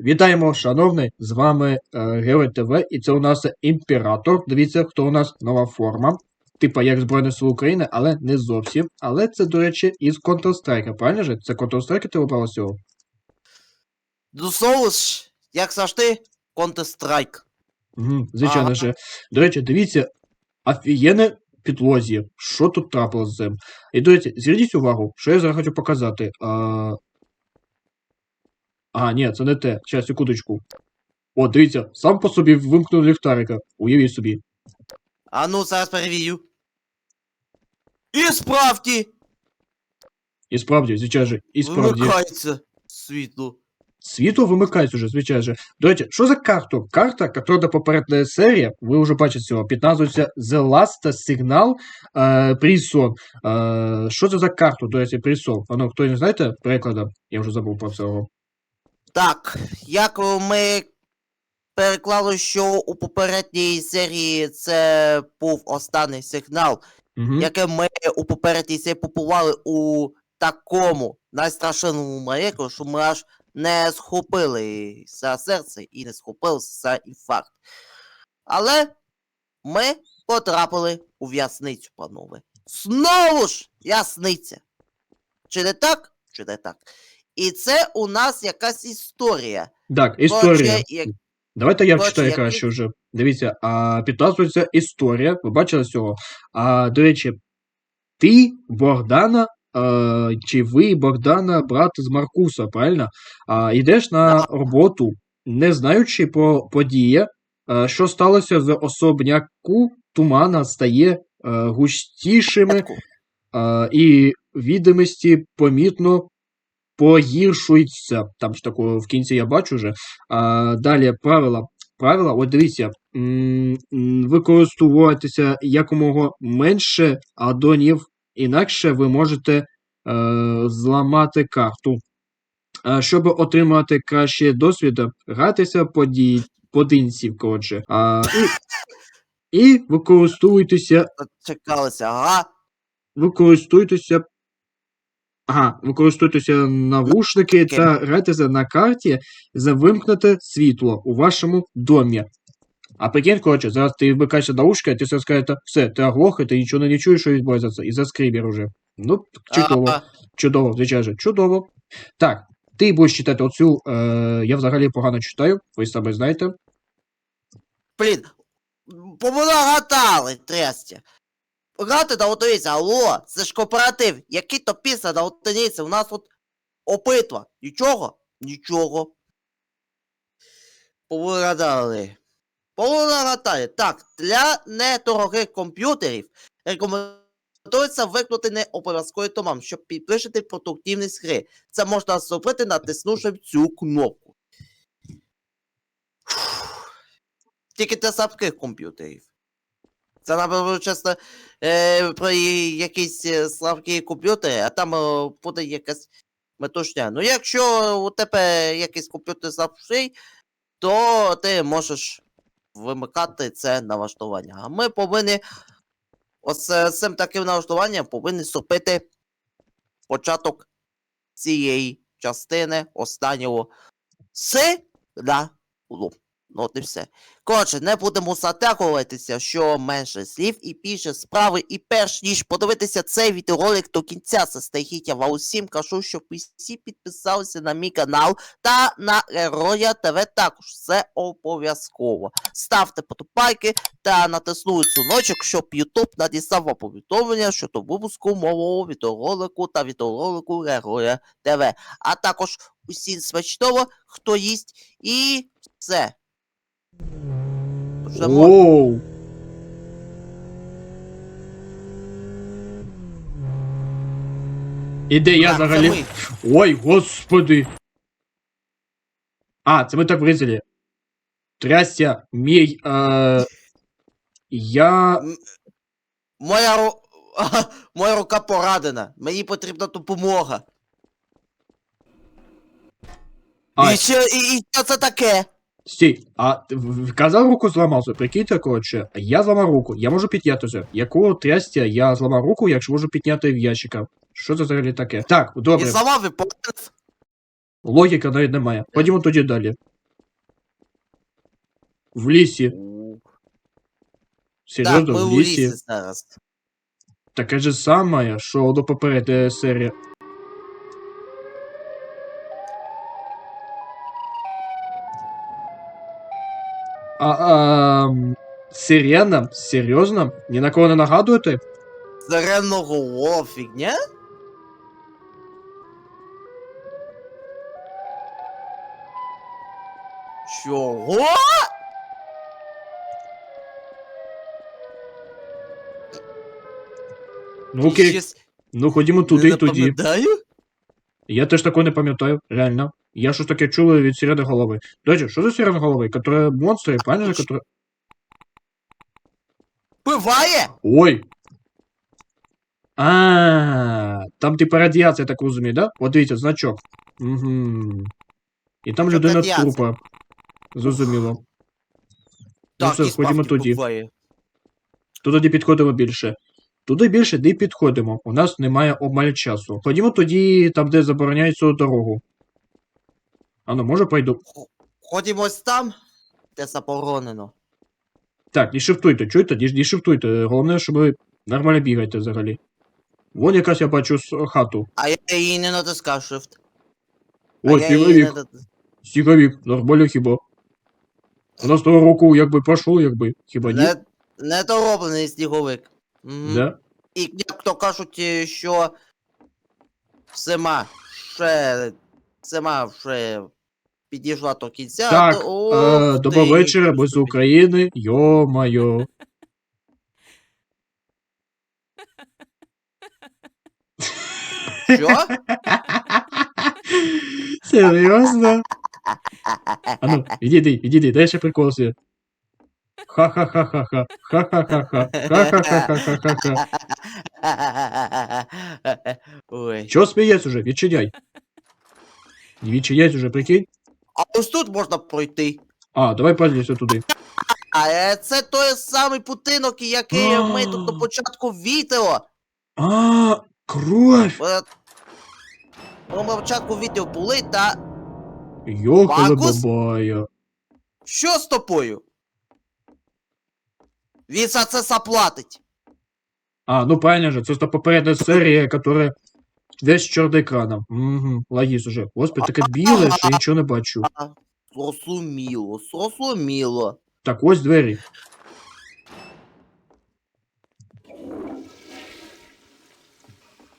Вітаємо, шановний, з вами е, Герой ТВ, і це у нас імператор. Дивіться, хто у нас нова форма. Типа як Збройних сил України, але не зовсім. Але це, до речі, із Counter-Strike, правильно же? Це Counter-Strike ти обрала цього? Ну, соус, як завжди, Counter-Strike. Угу, звичайно же. До речі, дивіться, офігенне підлозі. Що тут трапилося з цим? І до речі, зверніть увагу, що я зараз хочу показати. А, а ні, це не те. Зараз, секундочку. О, дивіться, сам по собі вимкнув ліхтарика. Уявіть собі. А ну, зараз перевірю. І справді, І справді, звичайно же, і справді. вимикається світло. Світло вимикається уже, звичайно же. До речі, що за карта? Карта, яка до попередня серія, ви вже бачите цього, підназвується The Last Signal е, Prison. Е, що це за карту, до речі, Prison? Воно, хто не знаєте перекладу? Я вже забув про цього. Так, як ми переклали, що у попередній серії це був останній сигнал, Угу. яке ми у попередній серії попували у такому найстрашному маєку, що ми аж не схопили за серце і не схопили за інфаркт. Але ми потрапили у в'язницю, панове. Знову ж в'язниця. Чи не так? Чи не так? І це у нас якась історія. Так, історія. Коротше, як- Давайте я вчитаю як краще вже. Дивіться, а підназвується історія. Ви бачили цього? А, до речі, ти, Богдана, е, чи ви, Богдана, брат з Маркуса, правильно? А, йдеш на роботу, не знаючи про події, е, що сталося з особняку, тумана стає е, густішими, е, і відомості помітно погіршуються. Там ж таку в кінці я бачу вже. А, далі правила. Правила, от дивіться, використовуватися якомога менше адонів, інакше ви можете е, зламати карту. А, щоб отримати краще досвід, гратися поді... подинців, коротше. А, і, і використовуйтеся Чекалися, ага. використовуйтеся. Ага, використовуйтеся навушники Окей. та грайтеся на карті за вимкнуте світло у вашому домі. А прикинь, коротше, зараз ти вмикаєшся наушники, а ти все скажете, все, ти оглох, і ти нічого не чуєш, що відбувається, і заскрібер уже. Ну, чудово, Ага. чудово, звичайно, же, чудово. Так, ти будеш читати оцю, е, я взагалі погано читаю, ви самі знаєте. Блін, помогатали, трястя. Грати на одиниці, алло, це ж кооператив. Який то після на одиниці? У нас тут опитва. Нічого? Нічого. Повигадали. Повигадали. Так, для недорогих комп'ютерів рекомендується викнути не обов'язковий томам, щоб підвищити продуктивність гри. Це можна зробити, натиснувши цю кнопку. Тільки для слабких комп'ютерів. Це, напевно, часто е, про якісь е, слабкі комп'ютери, а там е, буде якась метушня. Ну, якщо у тебе якийсь комп'ютер слабший, то ти можеш вимикати це налаштування. А ми повинні ось е, цим таким налаштуванням повинні зробити початок цієї частини останнього сигналу. Ну, от і все. Коротше, не будемо затягуватися, що менше слів і більше справи. І перш ніж подивитися цей відеоролик до кінця заздалегідь, я вам усім кажу, щоб ви всі підписалися на мій канал та на Героя ТВ також. Це обов'язково. Ставте подобайки та натиснули дзвіночок, щоб YouTube надіслав вам повідомлення щодо випуску мового відеоролику та відеоролику Героя ТВ. А також усім смачного, хто їсть, і все. Почнемо. Оу! І де я Так, це взагалі? Ой, господи. А, це ми так врізали. Трясся, мій. Е... Я. Моя ру... Моя рука поранена. Мені потрібна допомога. А, І що, і, і що це таке? Стій, а казав руку зламався, прикиньте, коротше, я зламав руку, я можу піднятися. Якого трястя я зламав руку, якщо можу підняти в ящика? Що це взагалі таке? Так, І добре, зламав і поранив. логіка навіть немає. Ходімо тоді далі. В лісі. Серйозно, в лісі. Таке ж саме, що до попередньої серії. А, а сирена? Серйозно? Ні на кого не нагадуєте? Сиреноголов, фігня? Чого? Ну окей, Щось ну ходімо не туди тоді. напам'ятаю? Я теж такого не пам'ятаю, реально. Я щось таке чула від сирени голови. До речі, що за сирена голови? Которая монстри, правильно? же, точно. Которая... Буває? Ой! А, там типа радіація, так розумію, да? От дивіться, значок. Угу. І там людина радіація? трупа. Зрозуміло. Ну все, ходімо буває. Туди підходимо більше. Туди більше не підходимо. У нас немає обмаль часу. Ходімо тоді там, де забороняється дорогу. Ану, може пройду. Ходімо ось там, де заборонено. Так, не шифтуйте, чуєте? Не, не шифтуйте. Головне, щоб ви нормально бігаєте взагалі. Вон якась я бачу с- хату. А я її не натискав. Ой, а я її сніговік. не нат- Сніговік, нормально хіба. У нас того року якби пройшло, якби. Хіба ні? Не, недороблений сніговик. Мгм. Да? І як то кажуть, е, що зима ще зима вже підійшла до кінця. Так, то, е, ох доброго ти, вечора, ми з. України. Йо-майо. Що? Серйозно? А ну, відійди, відійди, дай ще прикол собі. Ха-ха-ха-ха-ха. Ха-ха-ха-ха. Ха-ха-ха-ха-ха-ха. Чого смієць уже? Відчиняй. Відчиняй уже, прикинь. А ось тут можна пройти. А, давай подивимося туди. А е, це той самий будинок, який ми тут на початку відео. А, кров! Е, Ми на початку відео були, та Йохали Бакус? бабая. що з тобою? Він за це заплатить. А, ну правильно же, це ж та попередня серія, яка весь чорний екраном. Угу, логіс уже. Господи, таке біле, що я нічого не бачу. Зрозуміло, зрозуміло. Так, ось двері.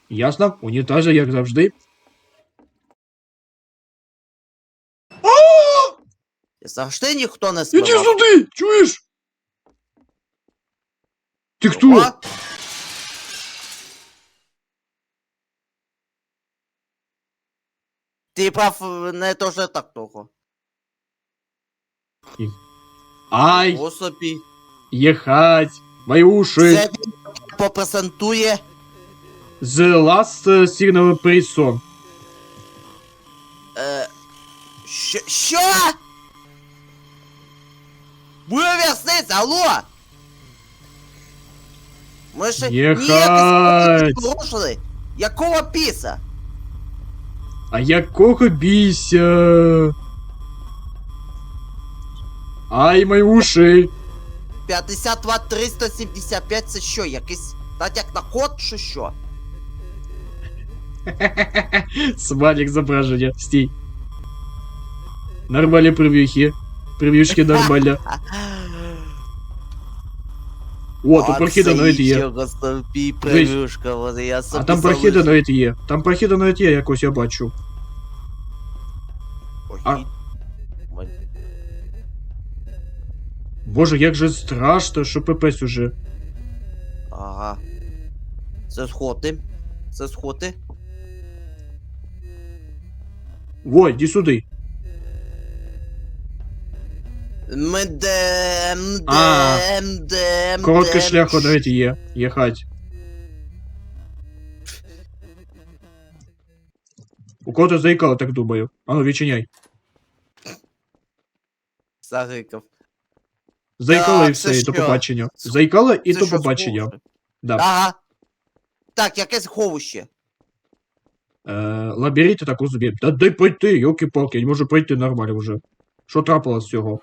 Ясно? Унітази, як завжди. Завжди ніхто не Іди співав. сюди! Чуєш? Ти хто? О, Ти прав е, не то же так того. Ай, О собі. єхать, мої уші. Це він попрезентує. The last uh, signal person. Е, що? Що? Ви в'язниця, алло! Ми ще ніяк не порушили. Якого піса? А якого бійся? Ай, мої уші. 52 375 це що, якийсь натяк на код чи що? Смайлик зображення. Стій. Нормальні прев'юхи. Прев'юшки нормально. О, тут прохіда навіть є. Превюшка, я собі А там прохіда залишу. навіть є. Там прохіда навіть є, якось я бачу. а- Ой, Боже, як же страшно, що пипець уже. Ага. Це сходи. Це сходи. Ой, іди сюди. Мдем, А, дем, дем, Короткий шлях навіть є. Єхать. У кого то заїкало, так думаю. Ану, відчиняй. Загикав. Заїкало і Так, все, це і до що? побачення. Заїкало і Це до що, побачення. Да. Ага. Так, якесь ховище. Е, лабіринт, я так розумію. Та дай пройти, йоки-палки, я не можу пройти нормально вже. Що трапилось з цього?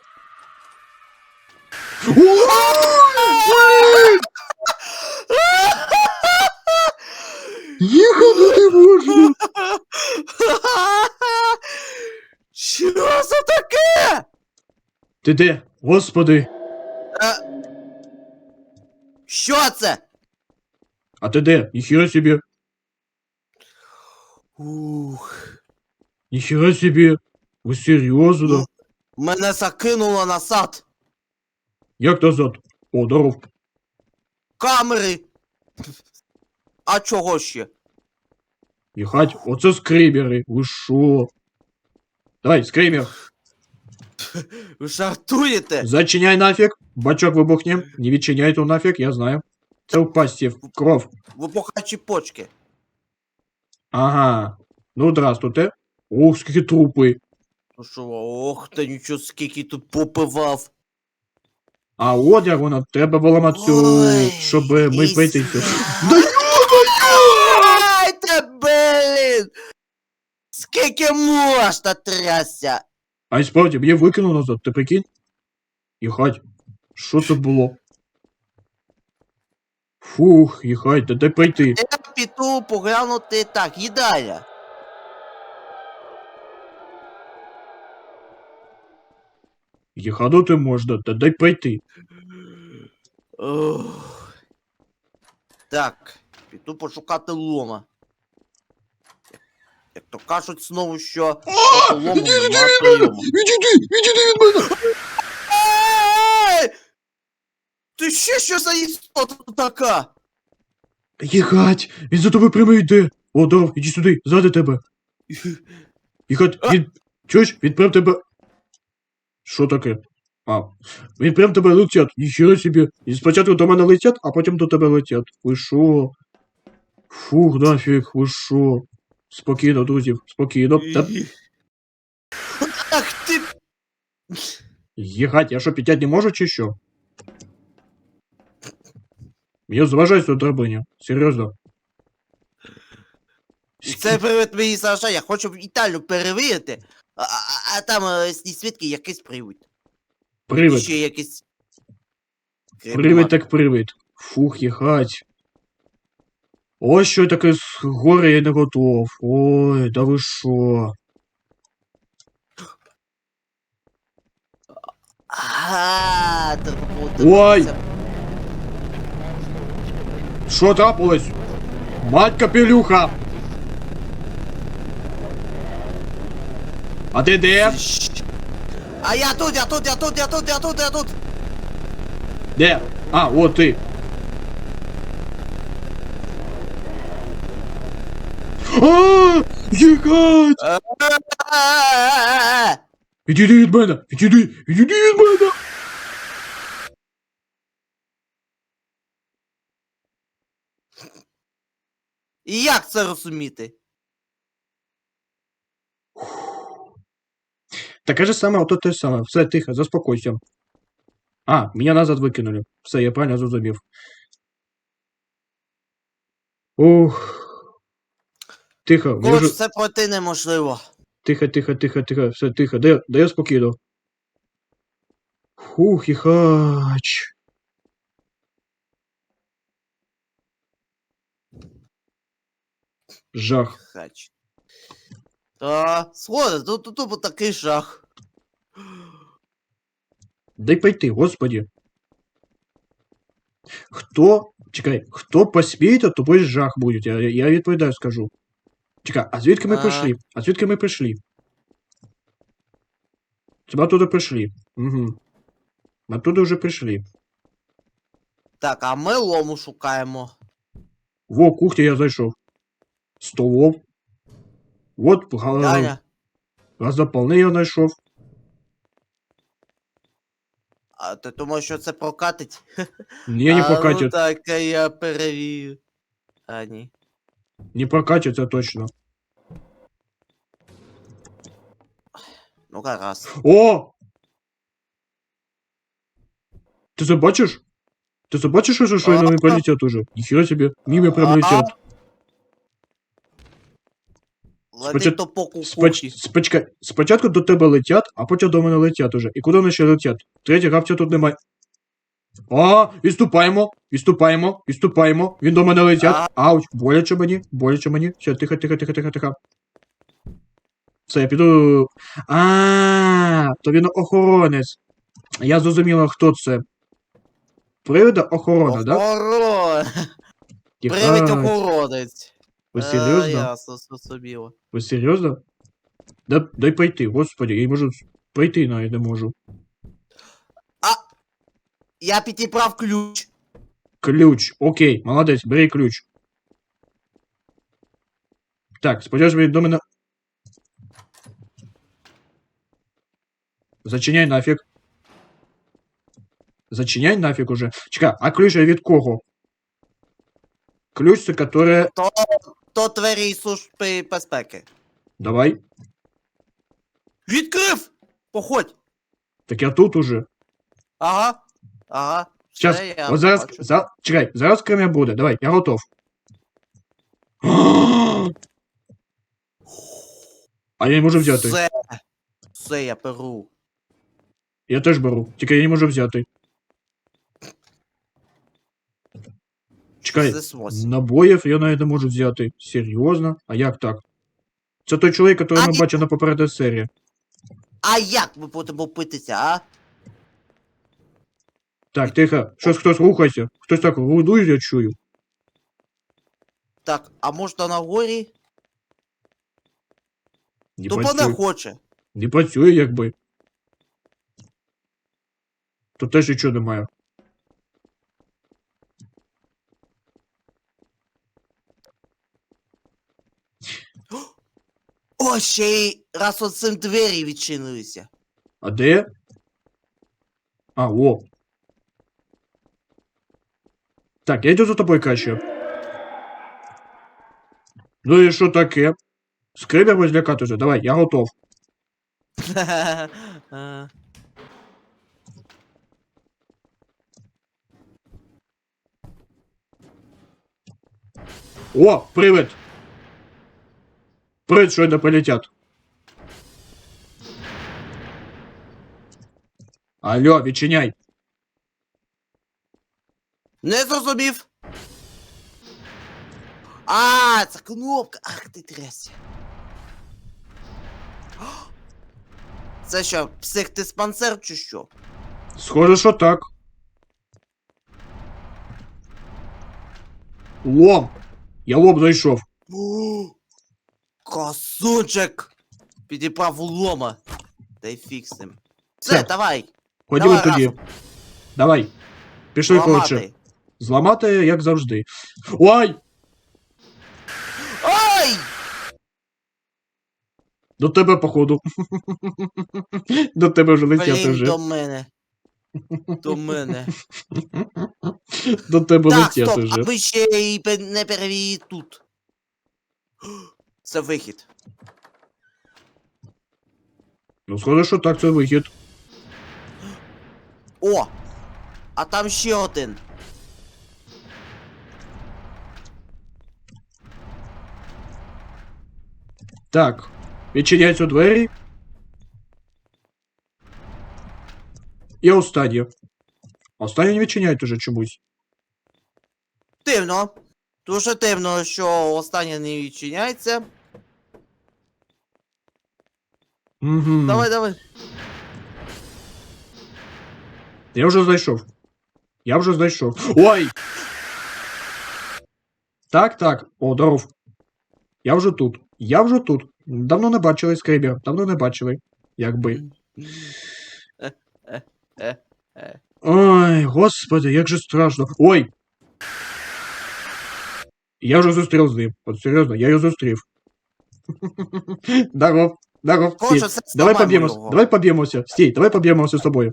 Їхати не можна. Що це таке? Ти де? Господи. Е, Що це? А ти де? Ніхіра собі. Ух. Ніхіра собі. Ви серйозно? Мене закинуло назад. Як назад? О, здоров. Камери. А чого ще? Їхать, оце скримери. Ви шо? Давай, скример. Ви жартуєте? Зачиняй нафіг. Бачок вибухне. Не відчиняй то нафіг, я знаю. Це в пасті, в кров. Випухачі почки. Ага. Ну, здрастуйте. Ох, скільки трупи. Ну що, ох, та нічого скільки тут попивав. А от як воно, треба поламати цю, Ой, щоб ми і витися. Да Дайте, блін! Скільки можна трясся? А й справді, мене викинув назад, ти прикинь? Їхать. Що це було? Фух, їхать, да дай пройти. Я піду поглянути так, їдальня. Їханути можна, да дай пройти. Ох. Так, піду пошукати лома. Як то кажуть знову, що лому нема прийому. Відійди, відійди від мене! Ей! Ти ще що за істота така? Їхать, він за тобою прямо йде. О, дав, іди сюди, ззади тебе. Їхать, він, чуєш, він прям тебе... Що таке? А, він прям тебе летять, ніхіра собі. І спочатку до мене летять, а потім до тебе летять. Ви шо? Фух, нафіг, ви шо? Спокійно, друзі, спокійно. Та... Ах ти. Їхать, я що, підтять не можу чи що? Я зважаюсь до драбині, серйозно. Це привид мені заважає, я хочу Італію перевірити, а, а, там е, свідки якийсь привид. Привид. ще якийсь. Привид так привид. Фух, їхать. Ось що таке з гори я не готов. Ой, да ви шо? Ага, треба було Ой! Що трапилось? Мать капелюха! А ти де? А я тут, я тут, я тут, я тут, я тут, я тут. Де? А, от ти. А, їхать! Е-е-е-е-е. Відійди від мене! Відійди! Відійди від мене! І як це розуміти? Таке же саме, ото те саме. Все, тихо, заспокойся. А, меня назад викинули. Все, я правильно зрозумів. Ух. Тихо, Коротше, вже... це пройти неможливо. Тихо, тихо, тихо, тихо, все, тихо. Дай, дай я спокійно. Фух, їхач. Жах. Хач. Та, сходи, тут тут тупо такий жах. Дай пойти, господи. Хто. Чекай, хто посміє, то тобі жах буде. Я, я відповідаю, скажу. Чекай, а звідки ми А. прийшли? А звідки ми прийшли? Це ми оттуда прийшли. Угу. Ми оттуда вже прийшли. Так, а ми лому шукаємо. Во, кухня я зайшов. Столов. Вот, га- Даня, газополний я знайшов. а ти думаєш, що це прокатить? Ні, не а, Ну прокатить. так, а я перевірю. А, ні. Не прокатить, це точно. Ну гаразд. О! Ти це бачиш? Ти це бачиш, що щойно ми полетять уже? Ніхера собі, мимо прям летять. Вони Спочат- то по кукуші. Споч... Спочка... Спочатку до тебе летять, а потім до мене летять уже. І куди вони ще летять? Третя гравця тут немає. О, відступаємо, відступаємо, відступаємо. Він до мене летять. Ауч, боляче мені, боляче мені. Все, тихо, тихо, тихо, тихо, тихо. Все, я піду. А, то він охоронець. Я зрозуміла, хто це. Привида охорона, да? Охорон! Привід Тихо. охоронець. Ви Е, серйозно? Ясно, зрозуміло. Ви серйозно? Да, дай пройти, господи, я не можу пройти навіть не можу. Я підібрав ключ. Ключ. Окей, молодець, бери ключ. Так, сподіваюсь, він до мене. Зачиняй нафіг. Зачиняй нафіг уже. Чекай, а ключ від кого? Ключ, це которое... То, То двері служби безпеки. Давай. Відкрив! Походь! Так я тут уже. Ага. Ага. Сейчас, Все, я от зараз, бачу. за, чекай, зараз кремя буде. Давай, я готов. А я не можу взяти. Все. Все, я беру. Я теж беру, тільки я не можу взяти. Чекай, набоїв я навіть не можу взяти. Серйозно? А як так? Це той чоловік, А ми бачили на попередній серії. А як ми будемо питися, а? Так, тихо, щось хтось рухайся. Хтось так рудує, я чую. Так, а можна на горі? Не Тупо не працює. хоче. Не працює, якби. Тут теж нічого немає. О, ще й раз оцим двері відчинилися. А де? А, о. Так, я йду за тобою краще. Ну і що таке? Скрипер будь злякати вже. Давай, я готов. Е, О, привид! Привид щойно полетят. Алло, відчиняй. Не зрозумів. А, це кнопка. Ах ти трясся. Це що, психдиспансер чи що? Схоже, що так. Лом. Я лом знайшов. О, Красунчик! Підібрав лома. Та й фіг з ним. Все, Все. давай. Ходімо давай тоді. Давай. Пішли, коротше. Ламати. Зламати, як завжди. Ой! Ой! До тебе, походу. До тебе вже летять Блін, вже. до мене. До мене. До тебе так, стоп, уже. а ми ще і пе- не перевірили тут. Це вихід. Ну, схоже, що так, це вихід. О! А там ще один. Так. Відчиняються двері. І останнє. Останнє не відчиняють уже чомусь. Дивно. Дуже дивно, що останнє не відчиняється. Угу. Давай, давай. Я вже знайшов. Я вже знайшов. Ой! Так, так. О, здоров. Я вже тут. Я вже тут. Давно не бачили скрибер. Давно не бачили. Якби. Ой, господи, як же страшно. Ой! Я вже зустрів з ним. От серйозно, я його зустрів. Здоров, здоров, стій. Коротше, все, Давай зламаємо поб'ємося, давай поб'ємося. Стій, давай поб'ємося з тобою.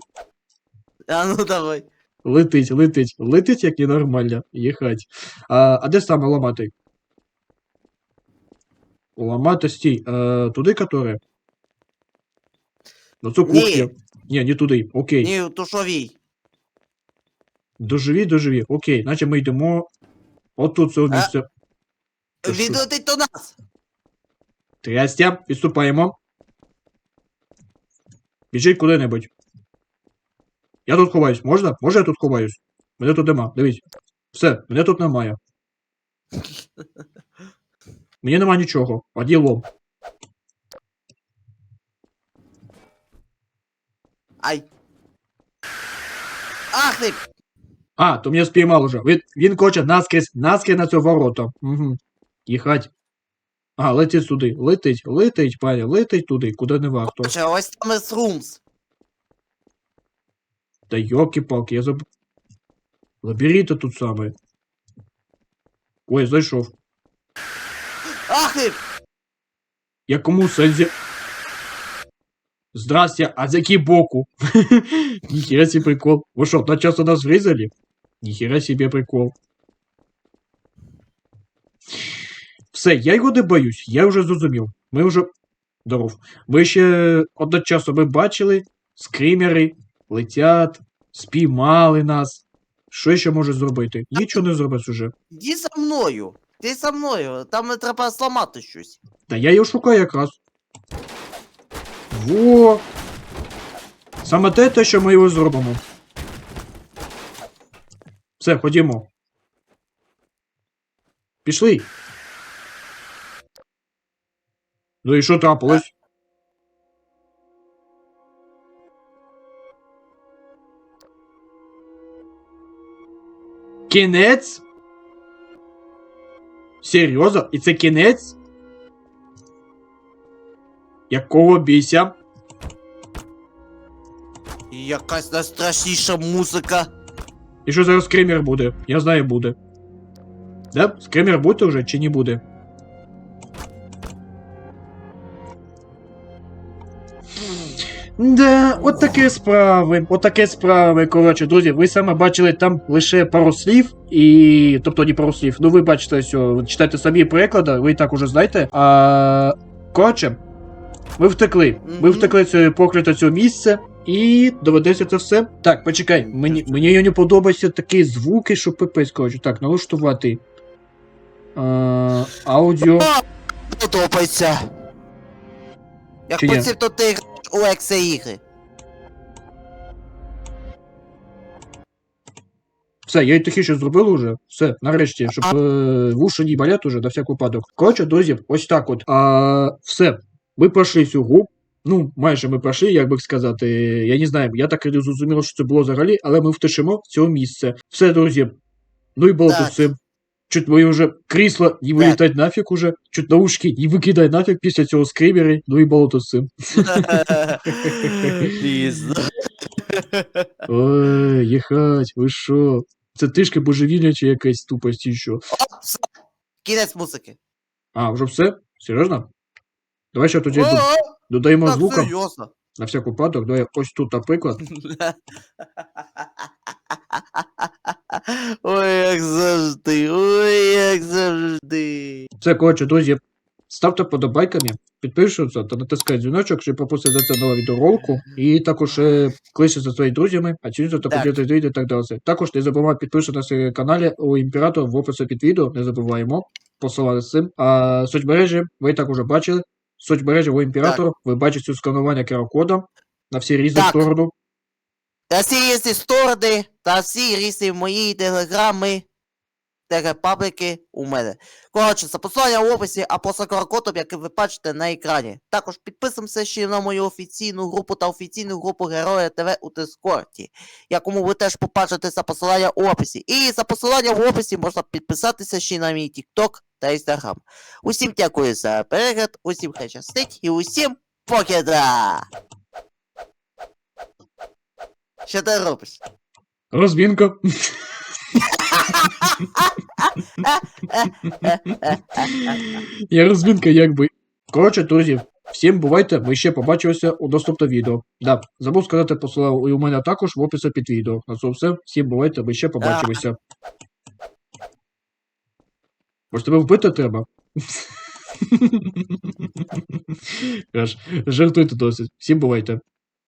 А ну давай. Летить, летить, летить, як ненормально. Їхать. А, а де саме ламати? Ламати стій. Е, туди, которе? На цю Ні. кухню. Ні, не туди. Окей. Ні, тушовій. Доживі, доживі. Окей, значить ми йдемо. Отут це А? місце. Він що? летить до нас. Трястя, відступаємо. Біжіть куди-небудь. Я тут ховаюсь, можна? Може я тут ховаюсь? Мене тут нема, дивись. Все, мене тут немає. Мені нема нічого. А ділом. Ай. Ах ти! А, то мене спіймав уже. Він, він хоче наскрізь, наскрізь на це ворота. Угу. Їхать. А, летить сюди. Летить, летить, пані, летить туди, куди не варто. Короче, ось там із румс. Та йоки-палки, я заб... Лабіринти тут саме. Ой, зайшов. Ах ти! Я кому сензі... Здрасте, а з який боку? Ніхера себе прикол. Ви що, на час у нас врізали? Ніхера себе прикол. Все, я його не боюсь, я вже зрозумів. Ми вже. Здоров. Ми ще одночасно ми бачили, скримери летять, спіймали нас. Що ще може зробити? Нічого не зробиш уже. Іди за мною. Ти за мною. Там не треба зламати щось. Та я його шукаю якраз. Во! Саме те, те, що ми його зробимо. Все, ходімо. Пішли. Ну і що трапилось? Кінець? Серйозно? І це кінець? Якого бійся? І якась найстрашніша музика. І що зараз скример буде? Я знаю, буде. Да? Скример буде вже чи не буде? Да, от такі справи, от такі справи. Коротше, друзі, ви саме бачили там лише пару слів, і. Тобто не пару слів. Ну ви бачите, ви читайте самі переклади, ви і так уже знаєте. А. Коротше, ми втекли. Ми втекли з проклято цього місця. І доведеться це все. Так, почекай, мені, мені не подобаються такі звуки, що пипець, коротше. Так, налаштувати. А, аудіо. Подобається. Як Чи то ти ексе ігри. Все, я і тихіше зробив уже. Все, нарешті, щоб е, вуші не болять уже, на всяк випадок. Коротше, друзі, ось так от. А, все, ми пройшли цю гру. Ну, майже ми пройшли, як би сказати. Я не знаю, я так і не зрозумів, що це було взагалі, але ми втишимо з цього місця. Все, друзі. Ну і було тут все. Чуть мої вже крісло не вилітать нафіг уже, чуть наушки не викидай нафіг після цього скримери, ну і болото з цим. Пізно. Ой, їхать, ви що? Це тишки божевілля чи якась тупость чи що? Кінець музики. А, вже все? Серйозно? Давай ще тоді додаємо звука серйозно. на всяк випадок. Давай ось тут, наприклад. Ой, як завжди, ой, як завжди. Це, коротше, друзі, ставте подобайками, підпишіться та натискайте дзвіночок, щоб пропустити за це нову відеоролку. І також е, кличте за своїми друзями, а чиніться та Так. відео і так далі. Також не забувайте підписуватися на каналі у імператор в описі під відео, не забуваємо посилати з цим. А соцмережі ви і так уже бачили. Соцмережі у імператор, ви бачите сканування QR-кода на всі різні сторони. Та всі різні сторони, та всі різні мої телеграми, телепаблики у мене. Коротше, за посилання в описі, а просто QR-кодом, який ви бачите на екрані. Також підписуємося ще на мою офіційну групу та офіційну групу Героя ТВ у Дискорді, якому ви теж побачите за посилання в описі. І за посилання в описі можна підписатися ще на мій TikTok та Instagram. Усім дякую за перегляд, усім хай щастить і усім покеда! Що ти робиш? Розмінка. Я розмінка якби. Коротше, друзі, всім бувайте, ми ще побачимося у наступному відео. Да, забув сказати посилання у мене також в описі під відео. На це все. Всім бувайте, ми ще побачимося. Може тебе вбити треба? Жартуйте досить. Всім бувайте.